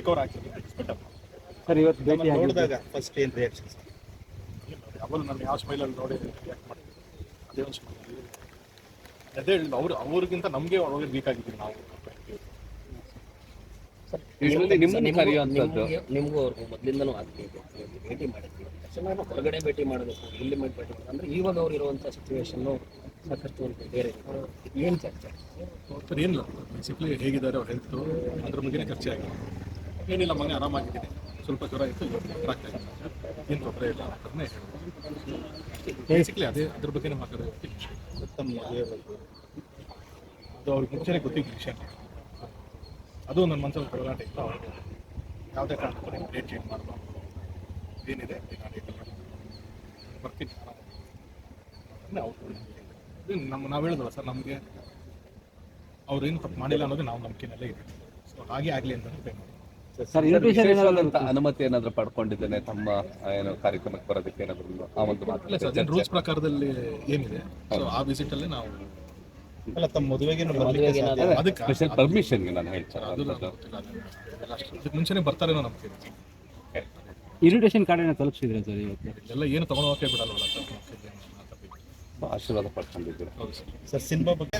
Recover sir ಇವತ್ತು ಭೇಟಿ ನೋಡಿದಾಗ ಫಸ್ಟ್ ಏನ್ ರಿಯಾಕ್ಷನ್ ಯಾವಾಗ ನಾನು ಯಾವ ಸ್ಮೈಲಲ್ಲಿ ನೋಡಿ ರಿಯಾಕ್ಟ್ ಮಾಡ್ತೀನಿ ಅದೇ ಒಂದು ಸ್ಮೈಲ್ ಅದೇ ಹೇಳಿದ್ರು ಅವ್ರು ಅವ್ರಿಗಿಂತ ನಮಗೆ ಒಳಗೆ ವೀಕ್ ಆಗಿದ್ದೀವಿ ನಾವು. ನಿಮಗೂ ಅವ್ರಿಗೂ ಮೊದಲಿಂದನೂ ಆಗ್ತಿದೆ ಭೇಟಿ ಮಾಡಿದ್ವಿ. ತಕ್ಷಣ ಹೊರಗಡೆ ಭೇಟಿ ಮಾಡಬೇಕು ಇಲ್ಲಿ ಮಾಡಿ ಭೇಟಿ ಮಾಡಬೇಕು. ಅಂದ್ರೆ ಇವಾಗ ಅವ್ರು ಇರುವಂಥ ಸಿಚುವೇಶನ್ನು ಸಾಕಷ್ಟು ಒಂದು ಬೇರೆ. ಏನು ಚರ್ಚೆ? ಸರ್ ಏನಿಲ್ಲ. ಬೇಸಿಕ್ಲಿ ಹೇಗಿದ್ದಾರೆ ಅವ್ರ ಹೆಲ್ತು ಅದ್ರ ಬಗ್ಗೆನೇ ಚರ್ಚೆ ಆಗಿದೆ. ಏನಿಲ್ಲ ಮನೆ ಆರಾಮಾಗಿದ್ದೀನಿ ಸ್ವಲ್ಪ ಜ್ವರ ಇತ್ತು ಆಗ್ತಾ ಏನು ತೊಂದರೆ ಇಲ್ಲ ಅದನ್ನೇ ಬೇಸಿಕ್ಲಿ ಅದೇ ಅದ್ರ ಬಗ್ಗೆನೇ ಮದುವೆ ಬಗ್ಗೆ ಅದು ಅವ್ರಿಗೆ ಮುಂಚೆನೇ ಗೊತ್ತಿದ್ದ ವಿಷಯ. ಅದು ನನ್ನ ಮನಸ್ಸಲ್ಲಿ ಹೋರಾಟ ಇತ್ತು. ಅವ್ರಿಗೆ ಯಾವುದೇ ಕಾರಣಕ್ಕೂ ನೀವು ಡೇಟ್ ಚೇಂಜ್ ಮಾಡಬಾರ್ದು. ಏನಿದೆ ಬರ್ತೀನಿ. ಅದನ್ನೇ ಅವ್ರು ನಮ್ಮ ನಾವು ಹೇಳಿದ್ವಲ್ಲ ಸರ್ ನಮಗೆ ಅವ್ರೇನು ತಪ್ಪು ಮಾಡಿಲ್ಲ ಅನ್ನೋದು ನಾವು ನಂಬಿಕೆನಲ್ಲೇ ಇದೆ ಸೊ ಹಾಗೆ ಆಗಲಿ ಅಂತ ಪೇ ಮಾಡಿ ಸರ್ ಇನ್ವಿಟೇಷನ್ ಏನಾದ್ರು ವಿಶೇಷವಾದಂಥ ಅನುಮತಿ ಏನಾದರೂ ಪಡ್ಕೊಂಡಿದ್ದೇನೆ ತಮ್ಮ ಏನು ಕಾರ್ಯಕ್ರಮಕ್ಕೆ ಬರೋದಕ್ಕೆ ಏನಾದರೂ ಆ ಒಂದು ಮಾತು ರೂಲ್ಸ್ ಪ್ರಕಾರದಲ್ಲಿ ಏನಿದೆ? ಆ ಆ ಅಲ್ಲಿ ನಾವು ಅಲ್ಲ ತಮ್ಮ ಮದುವೆಗೆ ಅದಕ್ಕೆ ಸ್ಪೆಷಲ್ ಪರ್ಮಿಷನ್ಗೆ ನಾನು ಹೇಳ್ತಾರೆ ಮುಂಚೆನೆ ಬರ್ತಾರೇನೋ ಇದೆ. ಇನ್ವಿಟೇಷನ್ ಕಾರ್ಡ್ ಏನೋ ತಲುಪಿಸಿದ್ರೆ ಸರ್ ಇವತ್ತು? ಎಲ್ಲ ಏನು ತಗೊಂಡೋಗಕ್ಕೆ ಬಿಡಲ್ವಲ್ಲ ಸರ್ ನಮ್ಗೆ. ಆಶೀರ್ವಾದ ಪಡ್ಕೊಂಡಿದ್ದೀರಾ? ಹೌದು ಸರ್. ಸರ್ ಸಿನಿಮಾ ಬಗ್ಗೆ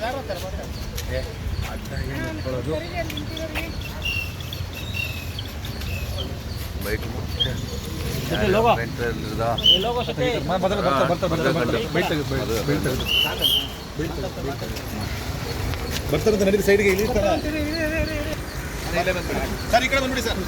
ಬರ್ತಾರಂತ ನಡೀರಿ ಸೈಡ್ಗೆ ಇಲ್ಲಿ ಸರ್ ಈ ಕಡೆ ಬಂದ್ಬಿಡಿ ಸರ್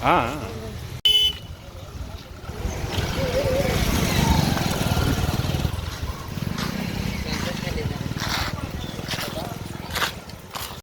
啊啊